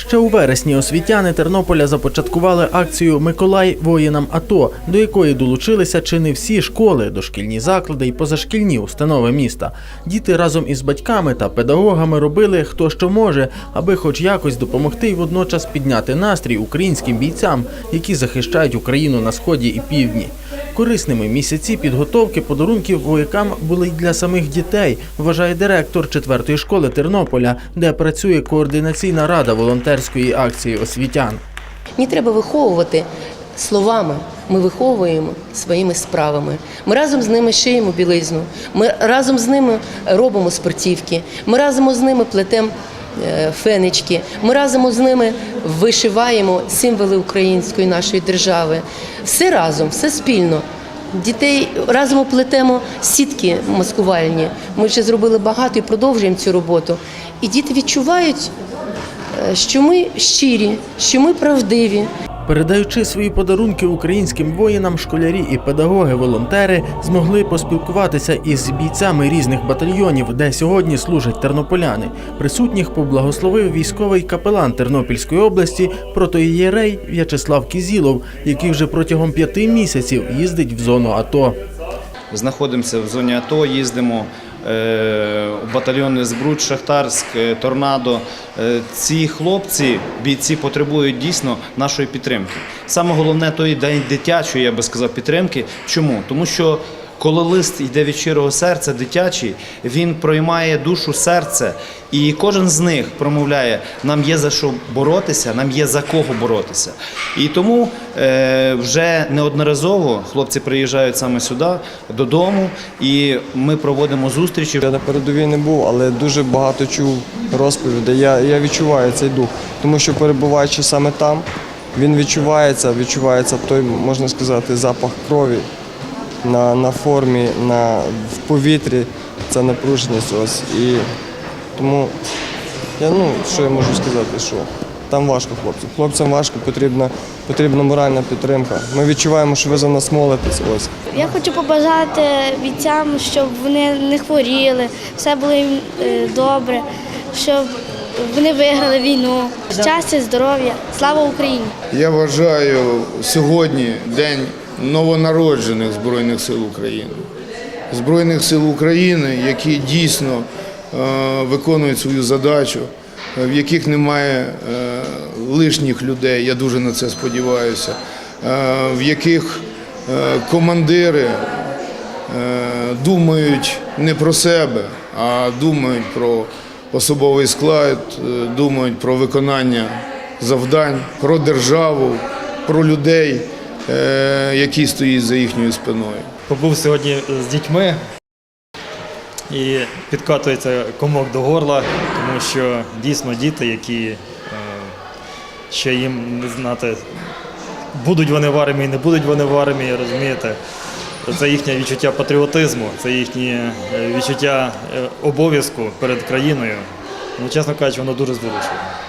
Ще у вересні освітяни Тернополя започаткували акцію Миколай воїнам АТО, до якої долучилися чи не всі школи, дошкільні заклади і позашкільні установи міста. Діти разом із батьками та педагогами робили хто що може, аби хоч якось допомогти і водночас підняти настрій українським бійцям, які захищають Україну на сході і півдні. Корисними місяці підготовки подарунків воякам були й для самих дітей, вважає директор 4-ї школи Тернополя, де працює координаційна рада волонтерської акції освітян. Не треба виховувати словами. Ми виховуємо своїми справами. Ми разом з ними шиємо білизну. Ми разом з ними робимо спортівки. Ми разом з ними плетемо е, фенечки. Ми разом з ними вишиваємо символи української нашої держави. Все разом, все спільно. Дітей разом плетемо сітки маскувальні. Ми вже зробили багато і продовжуємо цю роботу. І діти відчувають, е, що ми щирі, що ми правдиві. Передаючи свої подарунки українським воїнам, школярі і педагоги-волонтери змогли поспілкуватися із бійцями різних батальйонів, де сьогодні служать тернополяни. Присутніх поблагословив військовий капелан Тернопільської області протоієрей В'ячеслав Кізілов, який вже протягом п'яти місяців їздить в зону АТО. Знаходимося в зоні АТО, їздимо е, у батальйони Збруч, Шахтарськ, е, Торнадо. Е, Ці хлопці, бійці потребують дійсно нашої підтримки. Саме головне тої дитячої, я би сказав, підтримки. Чому? Тому що коли лист йде від щирого серця, дитячий, він проймає душу серце, і кожен з них промовляє: нам є за що боротися, нам є за кого боротися. І тому е, вже неодноразово хлопці приїжджають саме сюди, додому, і ми проводимо зустрічі. Я на передовій не був, але дуже багато чув розповідей. Я, я відчуваю цей дух, тому що перебуваючи саме там, він відчувається, відчувається той, можна сказати, запах крові на, на формі, на, в повітрі, ця напруженість. Ось. І тому я, ну, що я можу сказати, що там важко хлопцям. Хлопцям важко, потрібна, потрібна моральна підтримка. Ми відчуваємо, що ви за нас молитесь. Ось. Я хочу побажати бійцям, щоб вони не хворіли, все було їм е, добре, щоб вони виграли війну. Щастя, здоров'я, слава Україні! Я вважаю сьогодні день новонароджених Збройних сил України. Збройних сил України, які дійсно е, виконують свою задачу, е, в яких немає е, лишніх людей, я дуже на це сподіваюся, в яких командири думають не про себе, а думають про особовий склад, думають про виконання завдань, про державу, про людей, е, які стоять за їхньою спиною. Побув сьогодні з дітьми і підкатується комок до горла, тому що дійсно діти, які е, ще їм не знати, будуть вони в армії, не будуть вони в армії, розумієте. Це їхнє відчуття патріотизму, це їхнє е, відчуття обов'язку перед країною. Ну, чесно кажучи, воно дуже зворушує.